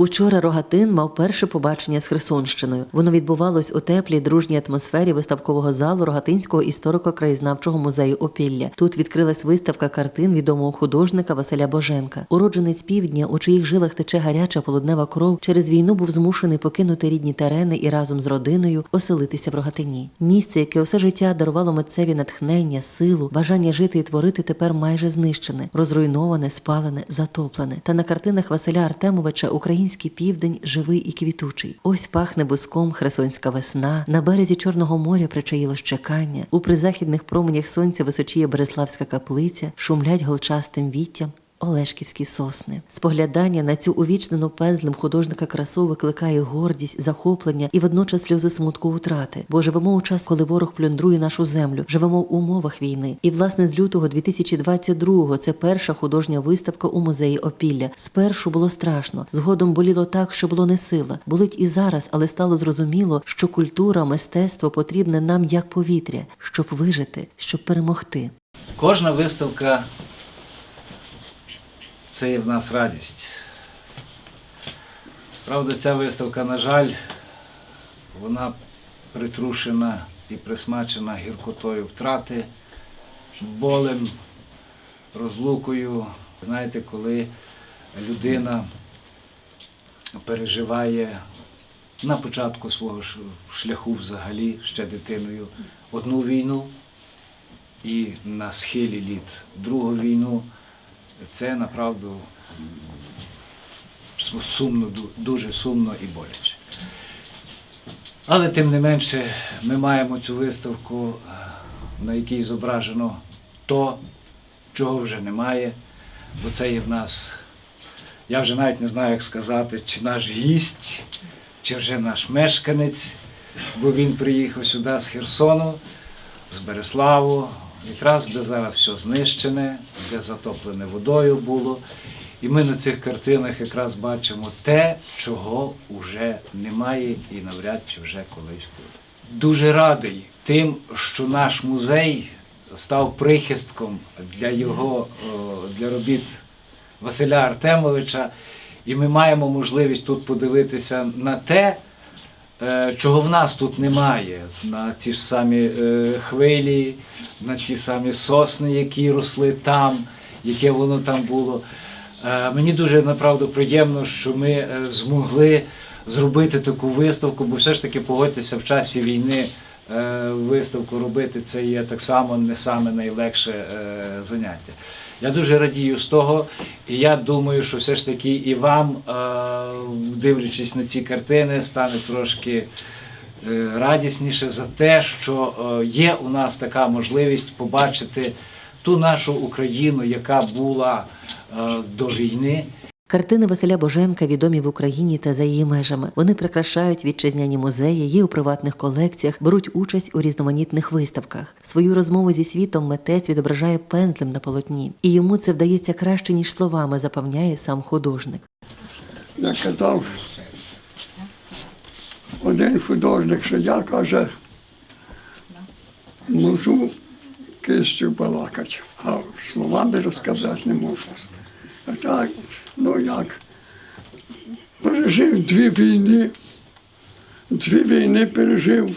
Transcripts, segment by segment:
Учора Рогатин мав перше побачення з Херсонщиною. Воно відбувалось у теплій дружній атмосфері виставкового залу Рогатинського історико-краєзнавчого музею Опілля. Тут відкрилась виставка картин відомого художника Василя Боженка. Уродженець півдня, у чиїх жилах тече гаряча полуднева кров, через війну був змушений покинути рідні терени і разом з родиною оселитися в Рогатині. Місце, яке усе життя дарувало митцеві натхнення, силу, бажання жити і творити, тепер майже знищене, розруйноване, спалене, затоплене. Та на картинах Василя Артемовича український південь живий і квітучий. Ось пахне буском херсонська весна. На березі Чорного моря причаїлось чекання. У призахідних променях сонця височіє Береславська каплиця, шумлять голчастим віттям. Олешківські сосни. Споглядання на цю увічнену пензлем художника красу викликає гордість, захоплення і водночас сльози смутку утрати. Бо живемо у час, коли ворог плюндрує нашу землю, живемо в умовах війни. І власне з лютого 2022-го це перша художня виставка у музеї Опілля. Спершу було страшно, згодом боліло так, що було не сила. Болить і зараз, але стало зрозуміло, що культура, мистецтво потрібне нам як повітря, щоб вижити, щоб перемогти. Кожна виставка це є в нас радість. Правда, ця виставка, на жаль, вона притрушена і присмачена гіркотою втрати, болем, розлукою. Знаєте, коли людина переживає на початку свого шляху взагалі ще дитиною одну війну, і на схилі літ другу війну, це направду сумно, дуже сумно і боляче. Але тим не менше ми маємо цю виставку, е, на якій зображено то, чого вже немає, бо це є в нас, я вже навіть не знаю, як сказати, чи наш гість, чи вже наш мешканець, бо він приїхав сюди з Херсону, з Береславу, якраз де зараз все знищене, де затоплене водою було. І ми на цих картинах якраз бачимо те, чого вже немає і навряд чи вже колись буде. Дуже радий тим, що наш музей став прихистком для його для робіт Василя Артемовича, і ми маємо можливість тут подивитися на те, чого в нас тут немає, на ці ж самі е, хвилі, на ці самі сосни, які росли там, яке воно там було. Е, Мені дуже направду приємно, що ми е, змогли зробити таку виставку, бо все ж таки погодьтеся в часі війни е, виставку робити це є так само не саме найлегше е, заняття. Я дуже радію з того, і я думаю, що все ж таки і вам, е, дивлячись на ці картини, стане трошки е, радісніше за те, що е, є у нас така можливість побачити ту нашу Україну, яка була е, до війни. Картини Василя Боженка відомі в Україні та за її межами. Вони прикрашають вітчизняні музеї, є у приватних колекціях, беруть участь у різноманітних виставках. Свою розмову зі світом митець відображає пензлем на полотні, і йому це вдається краще ніж словами, запевняє сам художник. Я казав, один художник, що я каже, можу кистю балакати, а словами розказати не можу. А так, ну як, пережив дві війни, дві війни пережив.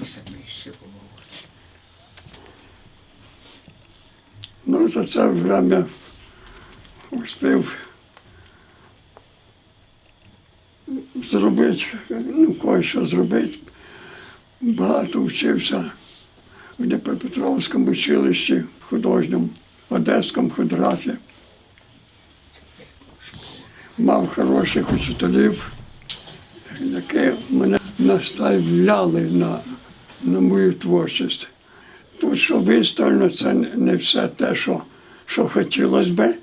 Ну, за це время успів зробити, ну, кое-що зробити. Багато вчився в Дніпропетровському училищі художньому, в Одеському худографі. Мав хороших учителів, які мене наставляли на, на мою творчість. Тут, що виставлено, це не все те, що, що хотілося би,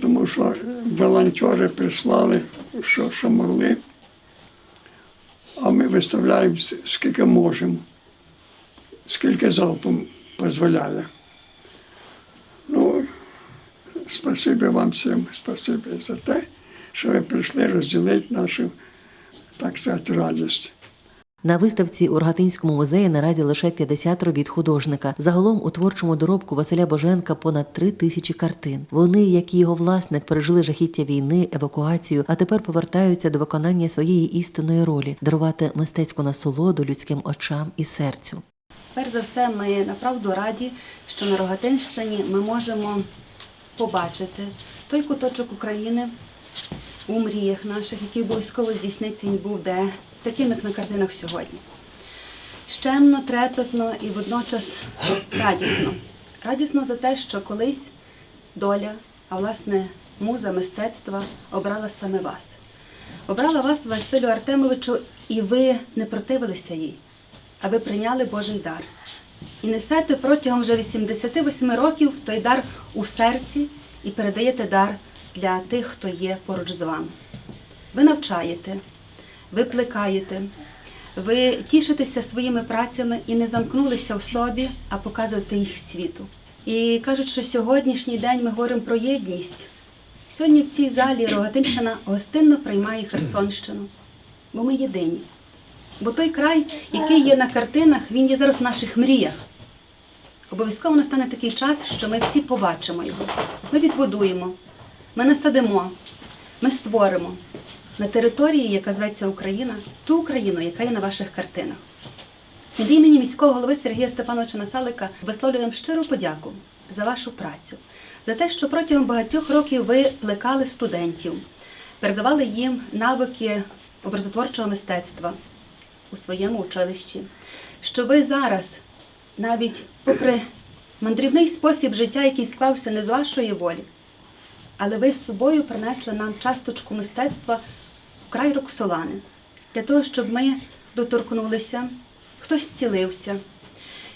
тому що волонтери прислали, що, що могли. А ми виставляємо скільки можемо, скільки залпом дозволяє. Ну, спасибі вам всім, спасибі за те, що ви прийшли розділити нашу, так сказати, радість. На виставці у Рогатинському музеї наразі лише 50 робіт художника. Загалом у творчому доробку Василя Боженка понад три тисячі картин. Вони, як і його власник, пережили жахіття війни, евакуацію, а тепер повертаються до виконання своєї істинної ролі дарувати мистецьку насолоду людським очам і серцю. Перш за все, ми направду раді, що на Рогатинщині ми можемо побачити той куточок України у мріях наших, який обов'язково здійсниться і буде таким, як на картинах сьогодні. Щемно, трепетно і водночас радісно. Радісно за те, що колись доля, а власне муза мистецтва обрала саме вас. Обрала вас, Василю Артемовичу, і ви не противилися їй, а ви прийняли Божий дар. І несете протягом вже 88 років той дар у серці і передаєте дар для тих, хто є поруч з вами. Ви навчаєте, ви плекаєте, ви тішитеся своїми працями і не замкнулися в собі, а показуєте їх світу. І кажуть, що сьогоднішній день ми говоримо про єдність. Сьогодні в цій залі Рогатинщина гостинно приймає Херсонщину, бо ми єдині. Бо той край, який є на картинах, він є зараз в наших мріях. Обов'язково настане такий час, що ми всі побачимо його. Ми відбудуємо, ми насадимо, ми створимо на території, яка зветься Україна, ту Україну, яка є на ваших картинах. Від імені міського голови Сергія Степановича Насалика висловлюємо щиру подяку за вашу працю, за те, що протягом багатьох років ви плекали студентів, передавали їм навики образотворчого мистецтва у своєму училищі, що ви зараз, навіть попри мандрівний спосіб життя, який склався не з вашої волі, але ви з собою принесли нам часточку мистецтва край Роксолани, для того, щоб ми доторкнулися, хтось зцілився.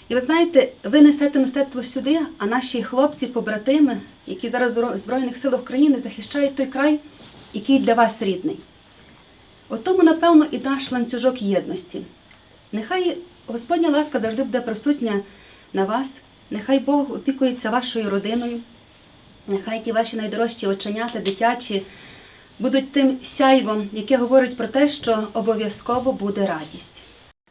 І ви знаєте, ви несете мистецтво сюди, а наші хлопці, побратими, які зараз в Збройних силах України захищають той край, який для вас рідний. От тому, напевно, і наш ланцюжок єдності. Нехай Господня ласка завжди буде присутня на вас, нехай Бог опікується вашою родиною, нехай ті ваші найдорожчі оченята, дитячі, будуть тим сяйвом, яке говорить про те, що обов'язково буде радість.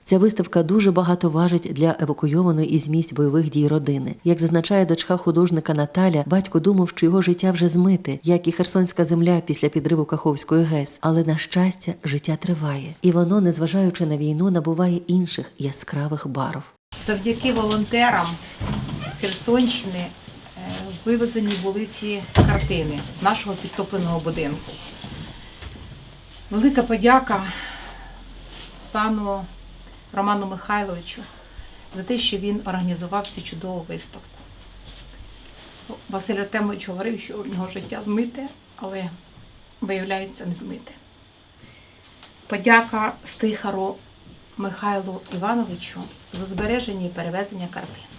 Ця виставка дуже багато важить для евакуйованої із місць бойових дій родини. Як зазначає дочка художника Наталя, батько думав, що його життя вже змите, як і херсонська земля після підриву Каховської ГЕС. Але на щастя, життя триває, і воно, незважаючи на війну, набуває інших яскравих барв. Завдяки волонтерам Херсонщини вивезені були ці картини з нашого підтопленого будинку. Велика подяка пану Роману Михайловичу за те, що він організував цю чудову виставку. Василь Артемович говорив, що у нього життя змите, але виявляється не змите. Подяка Стихару Михайлу Івановичу за збереження і перевезення картин.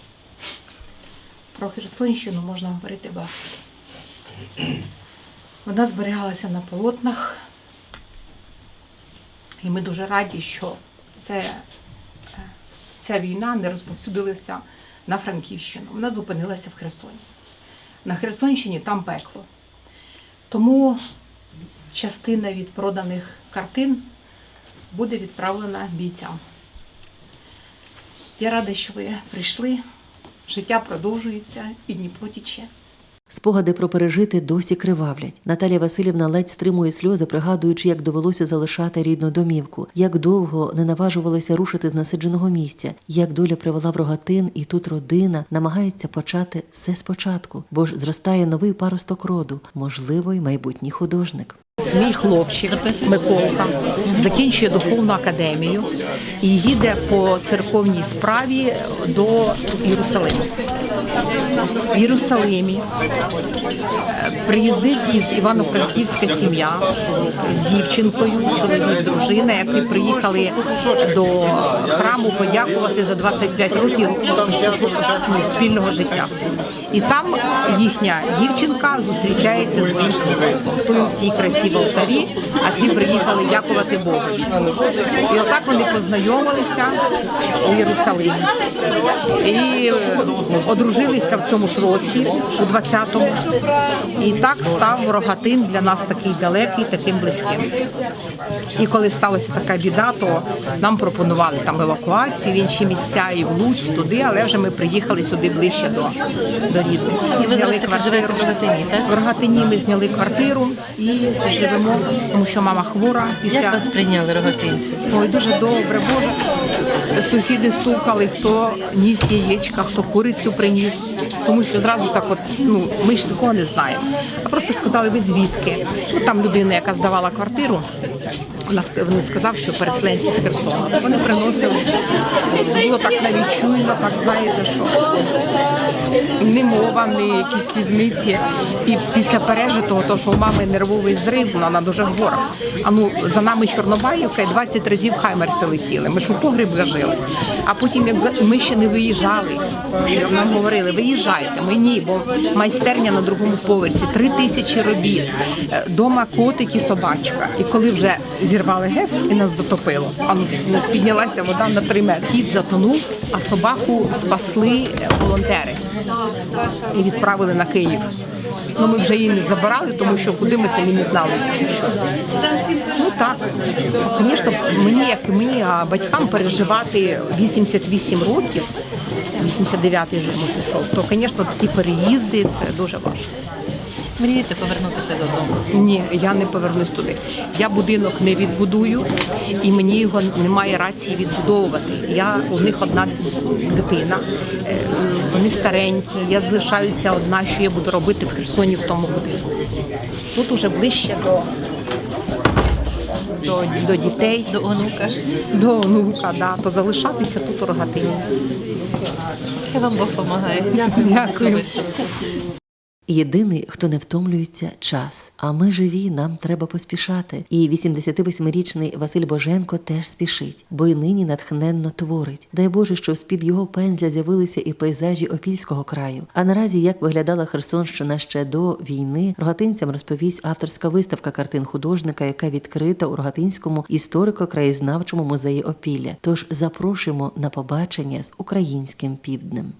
Про Херсонщину можна говорити багато. Вона зберігалася на полотнах, і ми дуже раді, що це, е, ця війна не розповсюдилася на Франківщину. Вона зупинилася в Херсоні. На Херсонщині там пекло. Тому частина від проданих картин буде відправлена бійцям. Я рада, що ви прийшли. Життя продовжується і Дніпро тіче. Спогади про пережити досі кривавлять. Наталія Васильівна ледь стримує сльози, пригадуючи, як довелося залишати рідну домівку, як довго не наважувалися рушити з насидженого місця, як доля привела в рогатин, і тут родина намагається почати все спочатку, бо ж зростає новий паросток роду, можливо, й майбутній художник. Мій хлопчик Миколка закінчує духовну академію і їде по церковній справі до Єрусалиму. В Єрусалимі е, приїздить із Івано-Франківська сім'я з дівчинкою, чоловік, дружина, які приїхали до храму подякувати за 25 років ну, спільного життя. І там їхня дівчинка зустрічається з моїм хлопчиком. Всій красі в алтарі, а ці приїхали дякувати Богові. І отак вони познайомилися у Єрусалимі. І одружилися в цьому ж році, у 20-му. І так став Рогатин для нас такий далекий, таким близьким. І коли сталася така біда, то нам пропонували там евакуацію в інші місця і в Луць, туди, але вже ми приїхали сюди ближче до, до рідних. І ви Рогатині, так? В Рогатині ми зняли квартиру і живемо, тому що мама хвора після. Як вас прийняли рогатинці? Ой, дуже добре, Боже. Сусіди стукали, хто ніс яєчка, хто курицю приніс. Тому що зразу так, от ну ми ж такого не знаємо. А просто сказали, ви звідки? Ну там людина, яка здавала квартиру, вони сказав, що переселенці з Херсона. Вони приносили. Було так навіть чуйно, так знаєте, що не мова, не якісь різниці. І після пережитого, то що у мами нервовий зрив, вона дуже хвора. А ну за нами Чорнобаївка і 20 разів хаймерси летіли. Ми ж у погребі жили. А потім, як ми ще не виїжджали, ще нам говорили, виїжджайте. Ми ні, бо майстерня на другому поверсі, три тисячі робіт, е, дома котик і собачка. І коли вже зірвали гес і нас затопило, а піднялася вода на три метри. Кіт затонув, а собаку спасли волонтери і відправили на Київ. Ну, ми вже її не забирали, тому що куди ми самі не знали. Ну так, звісно, мені, як і мені, а батькам переживати 88 років, 89-й вже пішов, то, звісно, такі переїзди це дуже важко. Мрієте повернутися додому? Ні, я не повернусь туди. Я будинок не відбудую, і мені його немає рації відбудовувати. Я у них одна дитина, е, вони старенькі. Я залишаюся одна, що я буду робити в Херсоні в тому будинку. Тут уже ближче до, до, до дітей, До онука. до онука, да, то залишатися тут у Рогатині. Хай вам Бог допомагає. Дякую Дякую. Єдиний, хто не втомлюється, час. А ми живі, нам треба поспішати. І 88-річний Василь Боженко теж спішить, бо й нині натхненно творить. Дай Боже, що з-під його пензля з'явилися і пейзажі Опільського краю. А наразі, як виглядала Херсонщина ще до війни, рогатинцям розповість авторська виставка картин художника, яка відкрита у Рогатинському історико-краєзнавчому музеї Опілля. Тож запрошуємо на побачення з українським півднем.